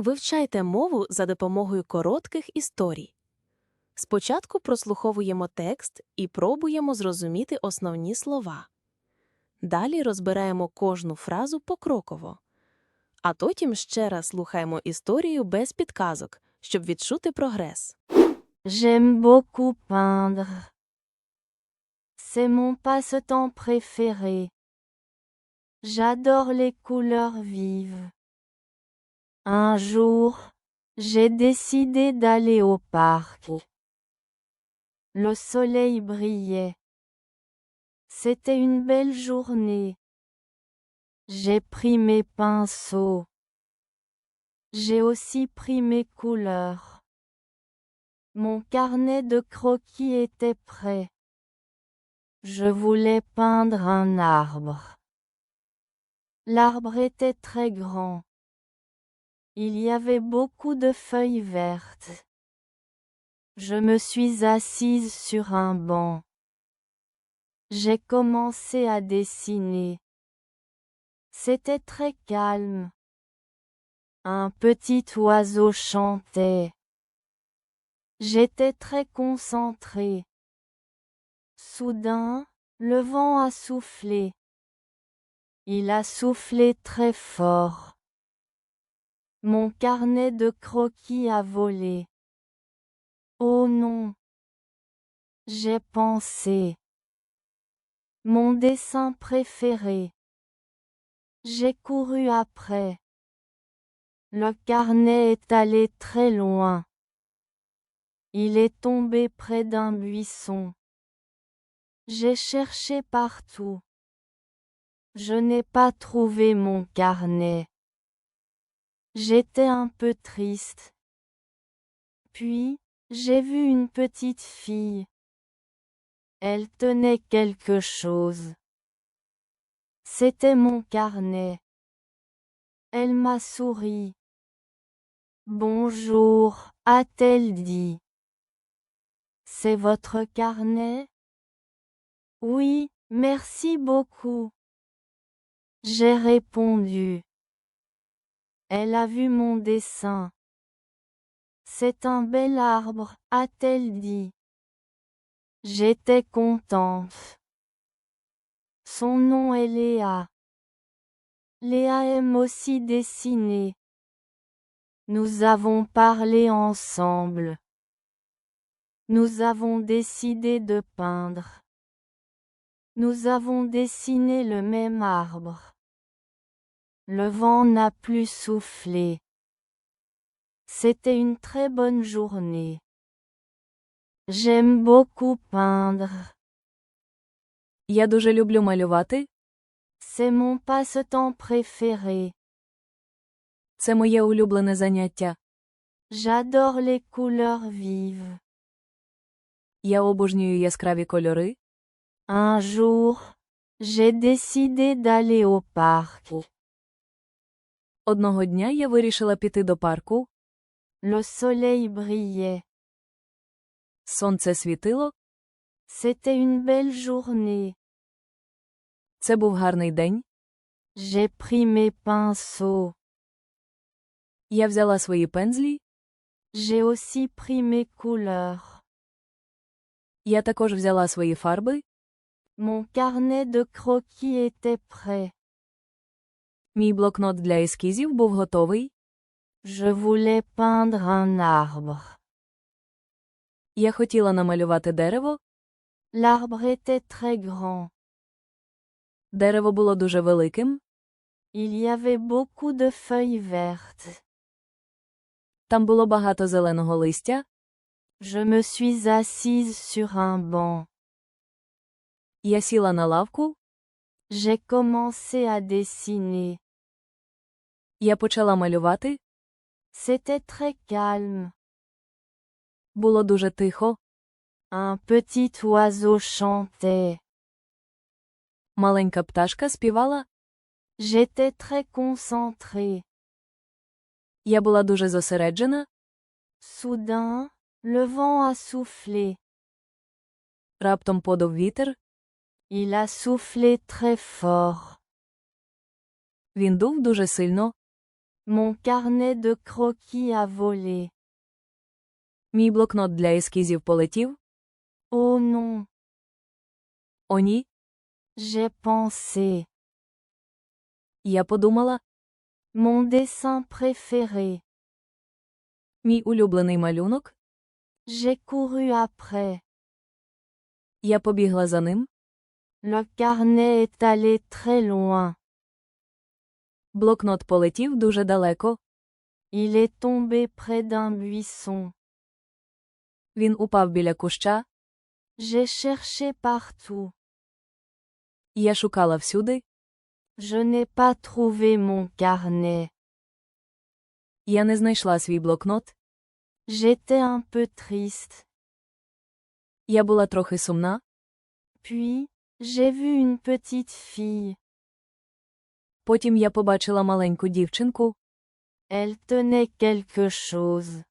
Вивчайте мову за допомогою коротких історій. Спочатку прослуховуємо текст і пробуємо зрозуміти основні слова. Далі розбираємо кожну фразу покроково. А потім ще раз слухаємо історію без підказок, щоб відчути прогрес. J'aime beaucoup peindre. C'est mon passe-temps préféré. J'adore les couleurs vives. Un jour, j'ai décidé d'aller au parc. Le soleil brillait. C'était une belle journée. J'ai pris mes pinceaux. J'ai aussi pris mes couleurs. Mon carnet de croquis était prêt. Je voulais peindre un arbre. L'arbre était très grand. Il y avait beaucoup de feuilles vertes. Je me suis assise sur un banc. J'ai commencé à dessiner. C'était très calme. Un petit oiseau chantait. J'étais très concentré. Soudain, le vent a soufflé. Il a soufflé très fort. Mon carnet de croquis a volé. Oh non. J'ai pensé. Mon dessin préféré. J'ai couru après. Le carnet est allé très loin. Il est tombé près d'un buisson. J'ai cherché partout. Je n'ai pas trouvé mon carnet. J'étais un peu triste. Puis, j'ai vu une petite fille. Elle tenait quelque chose. C'était mon carnet. Elle m'a souri. Bonjour, a-t-elle dit. C'est votre carnet? Oui, merci beaucoup. J'ai répondu. Elle a vu mon dessin. C'est un bel arbre, a-t-elle dit. J'étais contente. Son nom est Léa. Léa aime aussi dessiner. Nous avons parlé ensemble. Nous avons décidé de peindre. Nous avons dessiné le même arbre. Le vent n'a plus soufflé. C'était une très bonne journée. J'aime beaucoup peindre. Я дуже люблю малювати. C'est mon passe-temps préféré. Це моє улюблене заняття. J'adore les couleurs vives. Я обожнюю яскраві кольори. Un jour, j'ai décidé d'aller au parc. Одного дня я вирішила піти до парку. Le soleil brillait. Сонце світило. C'était une belle journée. Це був гарний день. J'ai pris mes pinceaux. Я взяла свої пензлі. J'ai aussi pris mes couleurs. Я також взяла свої фарби. Mon carnet de croquis était prêt. Мій блокнот для ескізів був готовий. Je voulais peindre un arbre. Я хотіла намалювати дерево. L'arbre était très grand. Дерево було дуже великим. Il y avait beaucoup de feuilles vertes. Там було багато зеленого листя. Je me suis assise sur un banc. Я сіла на лавку. J'ai commencé à dessiner. Я почала малювати. C'était très calme. Було дуже тихо. Un petit oiseau chantait. Маленька пташка співала. J'étais très concentré. Я була дуже зосереджена. Soudain, le vent a soufflé. Раптом подув вітер. Il a soufflé très fort. Він дув дуже сильно. Mon carnet de croquis a volé. Мій блокнот для ескізів полетів? Oh non, О ні, j'ai pensé. я подумала, Mon dessin préféré. мій улюблений малюнок, J'ai couru après. я побігла за ним, Le carnet est allé très loin. блокнот полетів дуже далеко, Il est tombé près d'un buisson. він упав біля куща, J'ai cherché partout. я шукала всюди, Je n'ai pas trouvé mon carnet. я не знайшла свій блокнот, J'étais un peu triste. я була трохи сумна, Puis, j'ai vu une petite fille. Потім я побачила маленьку дівчинку, Elle tenait quelque chose.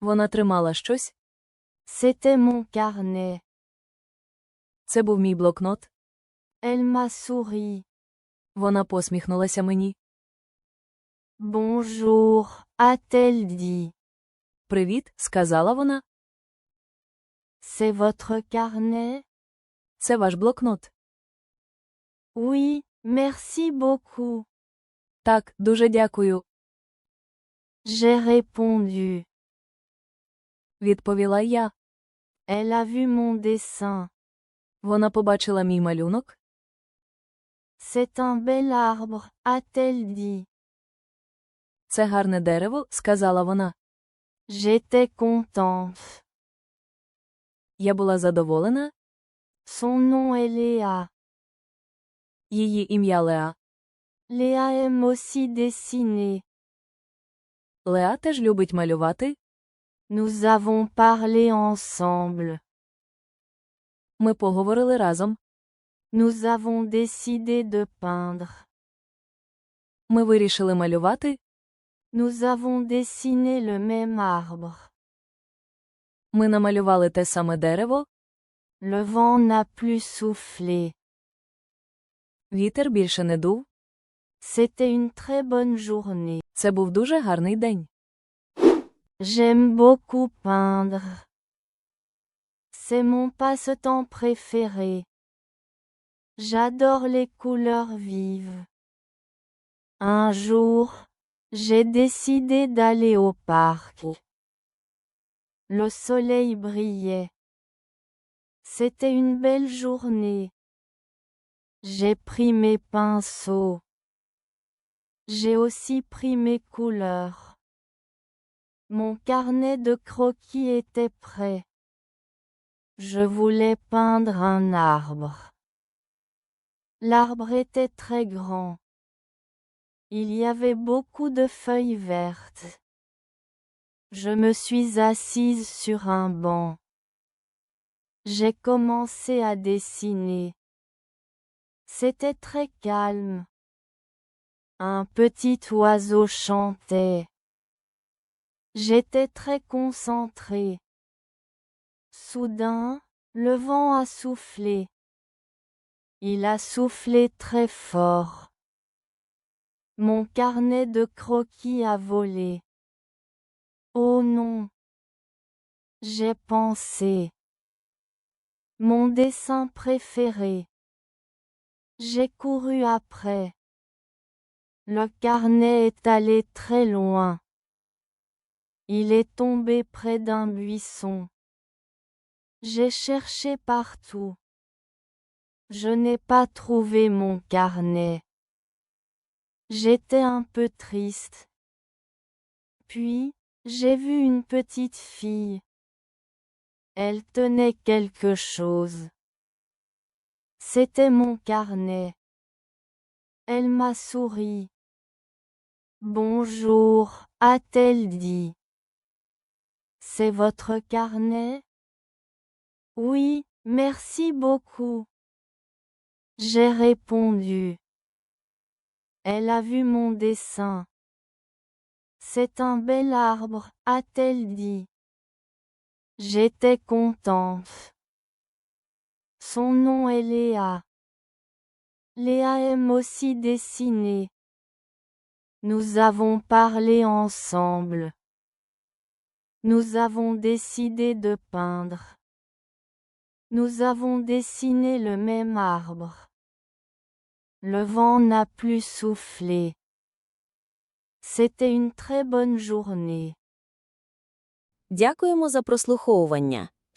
вона тримала щось, C'était mon carnet. це був мій блокнот, Elle m'a souri. вона посміхнулася мені. Bonjour, a-t-elle dit. Привіт, сказала вона, C'est votre carnet? це ваш блокнот. Oui, merci beaucoup. Так, дуже дякую, J'ai répondu. відповіла я. Elle a vu mon dessin. Вона побачила мій малюнок. C'est un bel arbre, a-t-elle dit. Це гарне дерево, сказала вона. J'étais contente. Я була задоволена, Son nom est Léa. Її ім'я Леа. Léa aime aussi dessiner. Леа теж любить малювати. Nous avons parlé ensemble. Ми поговорили разом. Nous avons décidé de peindre. Ми вирішили малювати. Nous avons dessiné le même arbre. Ми намалювали те саме дерево. Le vent n'a plus soufflé. Вітер більше не дув. C'était une très bonne journée. Це був дуже гарний день. J'aime beaucoup peindre. C'est mon passe-temps préféré. J'adore les couleurs vives. Un jour, j'ai décidé d'aller au parc. Le soleil brillait. C'était une belle journée. J'ai pris mes pinceaux. J'ai aussi pris mes couleurs. Mon carnet de croquis était prêt. Je voulais peindre un arbre. L'arbre était très grand. Il y avait beaucoup de feuilles vertes. Je me suis assise sur un banc. J'ai commencé à dessiner. C'était très calme. Un petit oiseau chantait. J'étais très concentré. Soudain, le vent a soufflé. Il a soufflé très fort. Mon carnet de croquis a volé. Oh non. J'ai pensé. Mon dessin préféré. J'ai couru après. Le carnet est allé très loin. Il est tombé près d'un buisson. J'ai cherché partout. Je n'ai pas trouvé mon carnet. J'étais un peu triste. Puis, j'ai vu une petite fille. Elle tenait quelque chose. C'était mon carnet. Elle m'a souri. Bonjour, a-t-elle dit. C'est votre carnet? Oui, merci beaucoup. J'ai répondu. Elle a vu mon dessin. C'est un bel arbre, a-t-elle dit. J'étais contente. Son nom est Léa. Léa aime aussi dessiner. Nous avons parlé ensemble. Nous avons décidé de peindre. Nous avons dessiné le même arbre. Le vent n'a plus soufflé. C'était une très bonne journée. Дякуємо за прослуховування.